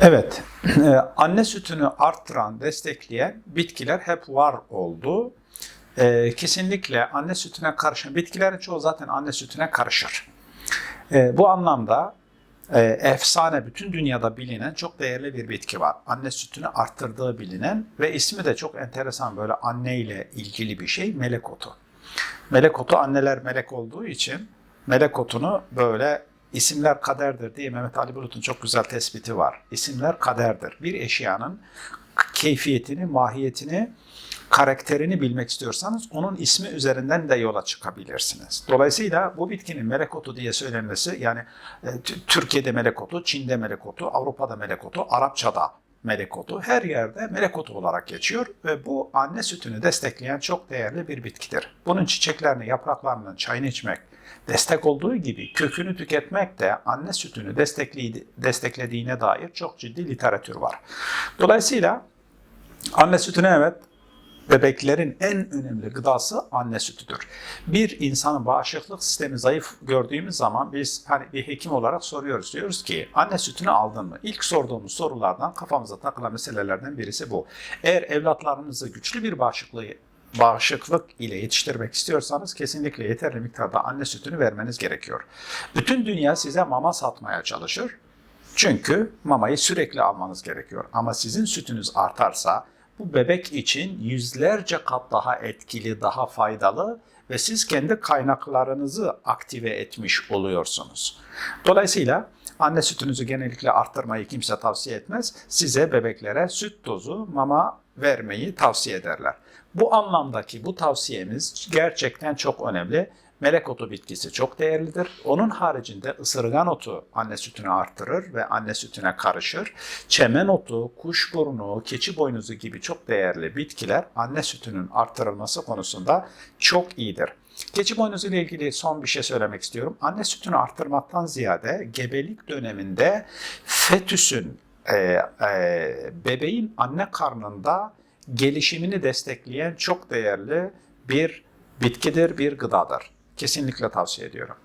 Evet, e, anne sütünü arttıran, destekleyen bitkiler hep var oldu. E, kesinlikle anne sütüne karışan bitkilerin çoğu zaten anne sütüne karışır. E, bu anlamda e, efsane bütün dünyada bilinen çok değerli bir bitki var. Anne sütünü arttırdığı bilinen ve ismi de çok enteresan böyle anne ile ilgili bir şey melek otu. Melek otu anneler melek olduğu için melek otunu böyle isimler kaderdir diye Mehmet Ali Bulut'un çok güzel tespiti var. İsimler kaderdir. Bir eşyanın keyfiyetini, mahiyetini, karakterini bilmek istiyorsanız onun ismi üzerinden de yola çıkabilirsiniz. Dolayısıyla bu bitkinin melek otu diye söylenmesi yani e, Türkiye'de melek otu, Çin'de melek otu, Avrupa'da melek otu, Arapça'da melek otu her yerde melek otu olarak geçiyor ve bu anne sütünü destekleyen çok değerli bir bitkidir. Bunun çiçeklerini, yapraklarının çayını içmek destek olduğu gibi kökünü tüketmek de anne sütünü destekledi- desteklediğine dair çok ciddi literatür var. Dolayısıyla anne sütüne evet bebeklerin en önemli gıdası anne sütüdür. Bir insanın bağışıklık sistemi zayıf gördüğümüz zaman biz hani bir hekim olarak soruyoruz. Diyoruz ki anne sütünü aldın mı? İlk sorduğumuz sorulardan kafamıza takılan meselelerden birisi bu. Eğer evlatlarınızı güçlü bir bağışıklığı bağışıklık ile yetiştirmek istiyorsanız kesinlikle yeterli miktarda anne sütünü vermeniz gerekiyor. Bütün dünya size mama satmaya çalışır. Çünkü mamayı sürekli almanız gerekiyor. Ama sizin sütünüz artarsa bu bebek için yüzlerce kat daha etkili, daha faydalı ve siz kendi kaynaklarınızı aktive etmiş oluyorsunuz. Dolayısıyla anne sütünüzü genellikle arttırmayı kimse tavsiye etmez. Size bebeklere süt tozu, mama vermeyi tavsiye ederler. Bu anlamdaki bu tavsiyemiz gerçekten çok önemli. Melek otu bitkisi çok değerlidir. Onun haricinde ısırgan otu anne sütünü arttırır ve anne sütüne karışır. Çemen otu, kuşburnu, keçi boynuzu gibi çok değerli bitkiler anne sütünün arttırılması konusunda çok iyidir. Keçi boynuzu ile ilgili son bir şey söylemek istiyorum. Anne sütünü arttırmaktan ziyade gebelik döneminde fetüsün, e, e, bebeğin anne karnında gelişimini destekleyen çok değerli bir bitkidir, bir gıdadır. Kesinlikle tavsiye ediyorum.